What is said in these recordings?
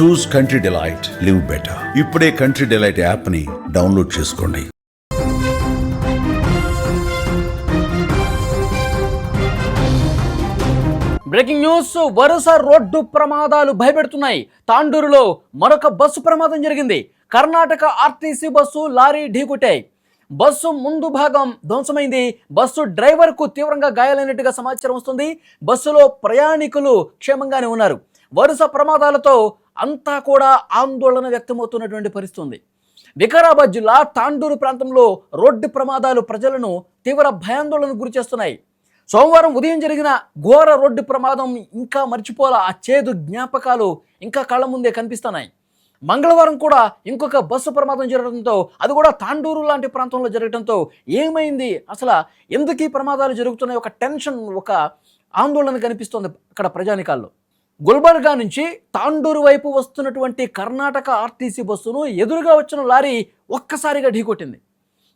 Choose country delight live better ఇప్పుడే country delight యాప్ని download చేసుకోండి. బ్రేకింగ్ న్యూస్ వరుస రోడ్డు ప్రమాదాలు భయపెడుతున్నాయి. తాండూరులో మరొక బస్సు ప్రమాదం జరిగింది. కర్ణాటక ఆర్టీసీ బస్సు లారీ ఢీకొట్టాయి. బస్సు ముందు భాగం ధ్వంసమైంది. బస్సు డ్రైవర్కు తీవ్రంగా గాయాలైనట్టుగా సమాచారం వస్తుంది. బస్సులో ప్రయాణికులు క్షేమంగానే ఉన్నారు. వరుస ప్రమాదాలతో అంతా కూడా ఆందోళన వ్యక్తమవుతున్నటువంటి పరిస్థితి ఉంది వికారాబాద్ జిల్లా తాండూరు ప్రాంతంలో రోడ్డు ప్రమాదాలు ప్రజలను తీవ్ర భయాందోళనకు గురి చేస్తున్నాయి. సోమవారం ఉదయం జరిగిన ఘోర రోడ్డు ప్రమాదం ఇంకా మర్చిపోలా ఆ చేదు జ్ఞాపకాలు ఇంకా కళ్ళ ముందే కనిపిస్తున్నాయి. మంగళవారం కూడా ఇంకొక బస్సు ప్రమాదం జరగడంతో అది కూడా తాండూరు లాంటి ప్రాంతంలో జరగడంతో ఏమైంది? అసలు ఎందుకు ఈ ప్రమాదాలు జరుగుతున్నాయి? ఒక టెన్షన్ ఒక ఆందోళన కనిపిస్తోంది అక్కడ ప్రజానికాల్లో. గుల్బర్గా నుంచి తాండూరు వైపు వస్తున్నటువంటి కర్ణాటక ఆర్టీసీ బస్సును ఎదురుగా వచ్చిన లారీ ఒక్కసారిగా ఢీకొట్టింది.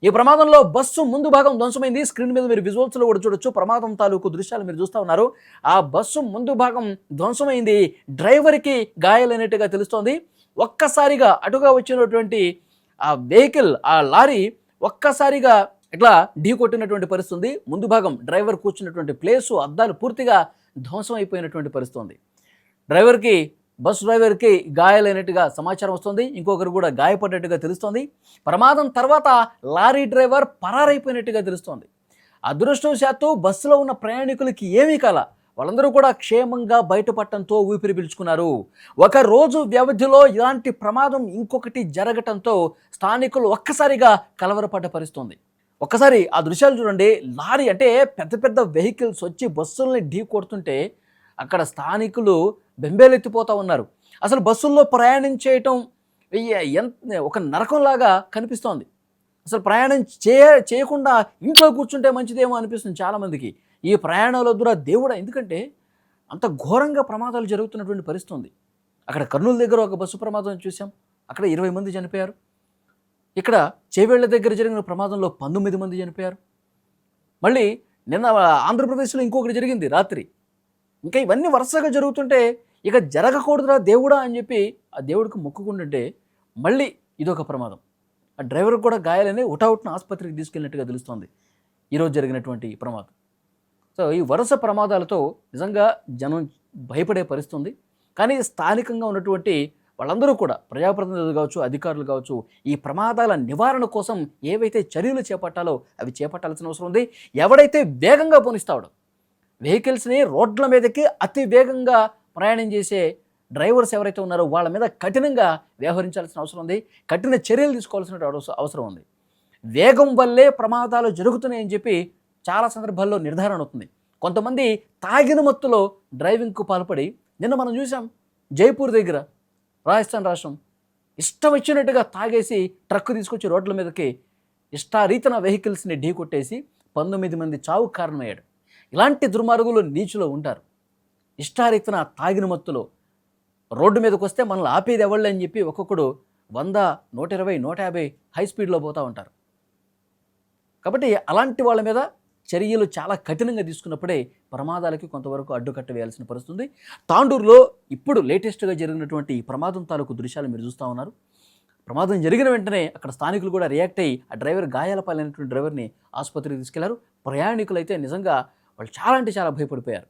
ఈ ప్రమాదంలో బస్సు ముందు భాగం ధ్వంసమైంది. స్క్రీన్ మీద మీరు విజువల్స్లో కూడా చూడొచ్చు. ప్రమాదం తాలూకు దృశ్యాలు మీరు చూస్తూ ఉన్నారు. ఆ బస్సు ముందు భాగం ధ్వంసమైంది. డ్రైవర్కి గాయాలైనట్టుగా తెలుస్తోంది. ఒక్కసారిగా అటుగా వచ్చినటువంటి ఆ వెహికల్ ఆ లారీ ఒక్కసారిగా ఇట్లా ఢీ కొట్టినటువంటి పరిస్థితి ముందు భాగం డ్రైవర్ కూర్చున్నటువంటి ప్లేసు అద్దాలు పూర్తిగా ధ్వంసం అయిపోయినటువంటి పరిస్థితి ఉంది డ్రైవర్కి బస్ డ్రైవర్కి గాయాలైనట్టుగా సమాచారం వస్తుంది. ఇంకొకరు కూడా గాయపడినట్టుగా తెలుస్తోంది. ప్రమాదం తర్వాత లారీ డ్రైవర్ పరారైపోయినట్టుగా తెలుస్తోంది. అదృష్టవశాత్తు బస్సులో ఉన్న ప్రయాణికులకి ఏమీ కల. వాళ్ళందరూ కూడా క్షేమంగా బయటపడటంతో ఊపిరి పీల్చుకున్నారు. ఒక రోజు వ్యవధిలో ఇలాంటి ప్రమాదం ఇంకొకటి జరగటంతో స్థానికులు ఒక్కసారిగా కలవరపడ్డ పరిస్థితుంది ఒక్కసారి ఆ దృశ్యాలు చూడండి. లారీ అంటే పెద్ద పెద్ద వెహికల్స్ వచ్చి బస్సుల్ని ఢీ కొడుతుంటే అక్కడ స్థానికులు బెంబేలెత్తిపోతూ ఉన్నారు. అసలు బస్సుల్లో ప్రయాణం చేయటం ఎంత ఒక నరకంలాగా కనిపిస్తోంది. అసలు ప్రయాణం చేయ చేయకుండా ఇంట్లో కూర్చుంటే మంచిదేమో అనిపిస్తుంది చాలామందికి. ఈ ప్రయాణాల ద్వారా దేవుడా ఎందుకంటే అంత ఘోరంగా ప్రమాదాలు జరుగుతున్నటువంటి పరిస్థితి ఉంది అక్కడ కర్నూలు దగ్గర ఒక బస్సు ప్రమాదం చూసాం అక్కడ ఇరవై మంది చనిపోయారు. ఇక్కడ చేవేళ్ళ దగ్గర జరిగిన ప్రమాదంలో పంతొమ్మిది మంది చనిపోయారు. మళ్ళీ నిన్న ఆంధ్రప్రదేశ్లో ఇంకొకటి జరిగింది రాత్రి. ఇంకా ఇవన్నీ వరుసగా జరుగుతుంటే ఇక జరగకూడదురా దేవుడా అని చెప్పి ఆ దేవుడికి మొక్కుకుంటుంటే మళ్ళీ ఇదొక ప్రమాదం. ఆ డ్రైవర్ కూడా గాయాలని ఉటావుట్న ఆసుపత్రికి తీసుకెళ్ళినట్టుగా తెలుస్తోంది. ఈరోజు జరిగినటువంటి ఈ ప్రమాదం. సో ఈ వరుస ప్రమాదాలతో నిజంగా జనం భయపడే పరిస్థితి ఉంది కానీ స్థానికంగా ఉన్నటువంటి వాళ్ళందరూ కూడా ప్రజాప్రతినిధులు కావచ్చు అధికారులు కావచ్చు ఈ ప్రమాదాల నివారణ కోసం ఏవైతే చర్యలు చేపట్టాలో అవి చేపట్టాల్సిన అవసరం ఉంది. ఎవడైతే వేగంగా పోనిస్తాడో వెహికల్స్ని రోడ్ల మీదకి అతి వేగంగా ప్రయాణం చేసే డ్రైవర్స్ ఎవరైతే ఉన్నారో వాళ్ళ మీద కఠినంగా వ్యవహరించాల్సిన అవసరం ఉంది. కఠిన చర్యలు తీసుకోవాల్సిన అవస- అవసరం ఉంది. వేగం వల్లే ప్రమాదాలు జరుగుతున్నాయని చెప్పి చాలా సందర్భాల్లో నిర్ధారణ అవుతుంది. కొంతమంది తాగిన మత్తులో డ్రైవింగ్కు పాల్పడి నిన్న మనం చూసాం జైపూర్ దగ్గర రాజస్థాన్ రాష్ట్రం ఇష్టం వచ్చినట్టుగా తాగేసి ట్రక్ తీసుకొచ్చి రోడ్ల మీదకి ఇష్టారీతన వెహికల్స్ని ఢీకొట్టేసి పంతొమ్మిది మంది చావు కారణమయ్యాడు. ఇలాంటి దుర్మార్గులు నీచులో ఉంటారు. ఇష్టారీతన తాగిన మత్తులో రోడ్డు మీదకి వస్తే మనల్ని ఆపేది ఎవళ్ళు అని చెప్పి ఒక్కొక్కడు వంద నూట ఇరవై నూట యాభై హై స్పీడ్లో పోతూ ఉంటారు. కాబట్టి అలాంటి వాళ్ళ మీద చర్యలు చాలా కఠినంగా తీసుకున్నప్పుడే ప్రమాదాలకి కొంతవరకు అడ్డుకట్ట వేయాల్సిన పరిస్థితుంది. తాండూరులో ఇప్పుడు లేటెస్ట్గా జరిగినటువంటి ఈ ప్రమాదం తాలూకు దృశ్యాలు మీరు చూస్తూ ఉన్నారు. ప్రమాదం జరిగిన వెంటనే అక్కడ స్థానికులు కూడా రియాక్ట్ అయ్యి ఆ డ్రైవర్ గాయాల పాలైనటువంటి డ్రైవర్ని ఆసుపత్రికి తీసుకెళ్ళారు. ప్రయాణికులైతే నిజంగా వాళ్ళు చాలా అంటే చాలా భయపడిపోయారు.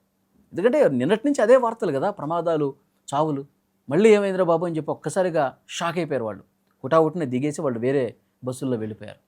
ఎందుకంటే నిన్నటి నుంచి అదే వార్తలు కదా ప్రమాదాలు చావులు. మళ్ళీ ఏమైందిరా బాబు అని చెప్పి ఒక్కసారిగా షాక్ అయిపోయారు వాళ్ళు. హుటాహుటిన దిగేసి వాళ్ళు వేరే బస్సుల్లో వెళ్ళిపోయారు.